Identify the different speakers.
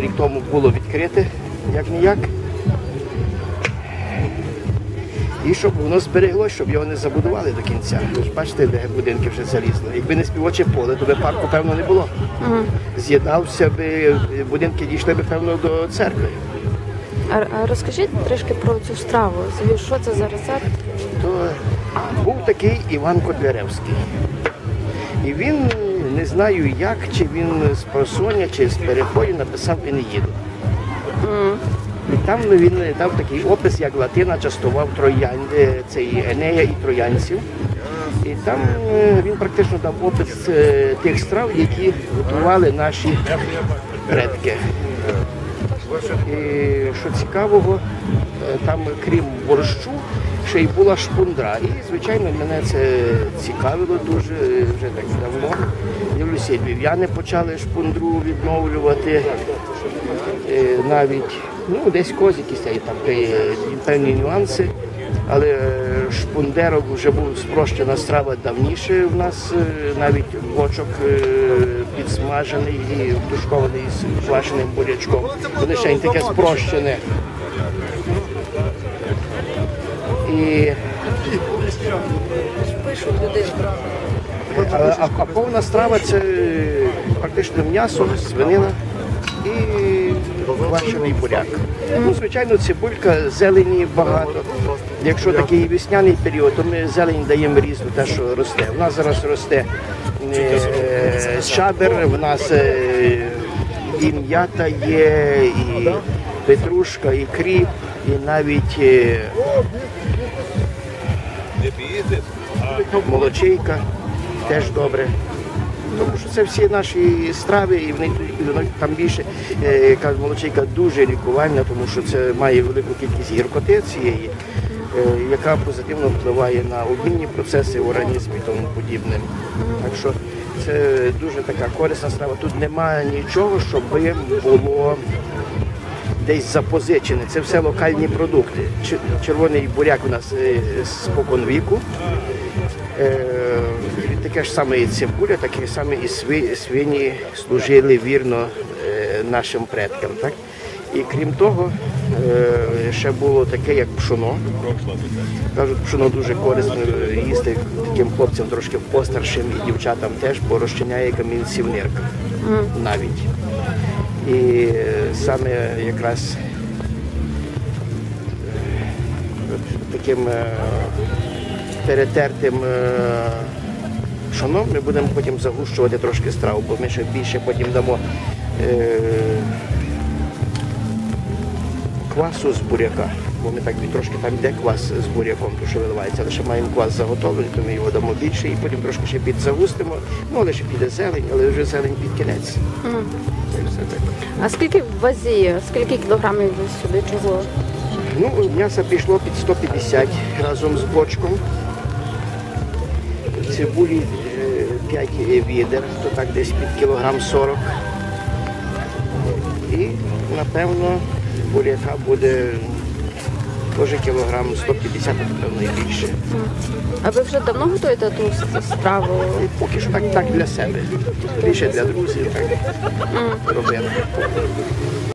Speaker 1: Рік тому було відкрите, як ніяк. І щоб воно збереглося, щоб його не забудували до кінця. Ви ж бачите, де будинки вже залізли. Якби не співоче поле, то би парку, певно, не було. З'єднався би, будинки дійшли би, певно, до церкви.
Speaker 2: А, а розкажіть трішки про цю страву. Що це за рецепт?
Speaker 1: То був такий Іван Котляревський. І він, не знаю як, чи він з просоння, чи з переходу написав Енеїду. І там він дав такий опис, як Латина частував троян, е, цей Енея і троянців. І там е, він практично дав опис е, тих страв, які готували наші предки. І що цікавого, там крім борщу, ще й була шпундра. І, звичайно, мене це цікавило дуже е, вже так давно. Дивлюся, львів'яни почали шпундру відновлювати. Е, Навіть ну, десь козики стоять, там певні нюанси. Але е, шпундерок вже був спрощена страва давніше в нас, е, навіть бочок е, підсмажений і тушкований з квашеним бурячком. Вони ще й таке спрощене. І а, а, а повна страва це практично м'ясо, свинина і квашений буряк. Ну, звичайно, цибулька, зелені багато. Якщо такий весняний період, то ми зелень даємо різну, те, що росте. У нас зараз росте е, щабер, в нас е, і м'ята є, і петрушка, і кріп, і навіть е, молочейка теж добре. Тому що це всі наші страви, і вони там більше е, кажуть, молочейка дуже лікувальна, тому що це має велику кількість гіркоти цієї, е, яка позитивно впливає на обмінні процеси в організмі і тому подібне. Так що це дуже така корисна страва. Тут немає нічого, щоб було десь запозичене. Це все локальні продукти. Червоний буряк у нас е, спокон віку. Е, Таке ж саме і цибуля, таке саме і свині служили вірно е, нашим предкам. Так? І крім того, ще було таке, як пшоно. Кажуть, пшоно дуже корисно їсти таким хлопцям трошки постаршим і дівчатам теж, бо розчиняє камінці в навіть. І е, саме якраз е, таким е, перетертим шаном ми будемо потім загущувати трошки страву, бо ми ще більше потім дамо е, квасу з буряка. Бо ми так трошки там йде квас з буряком, то що виливається, але ще маємо квас заготовлений, то ми його дамо більше і потім трошки ще підзагустимо. Ну, але ще піде зелень, але вже зелень під кінець. Це все так.
Speaker 2: А скільки в вазі, скільки кілограмів ви сюди чого?
Speaker 1: Ну, м'ясо пішло під 150 разом з бочком. Цибулі 5 відер, то так десь під кілограм 40. І, напевно, буряка буде теж кілограм 150, напевно, і більше.
Speaker 2: А ви вже давно готуєте ту страву?
Speaker 1: Поки що так, так для себе. Більше для друзів так робити.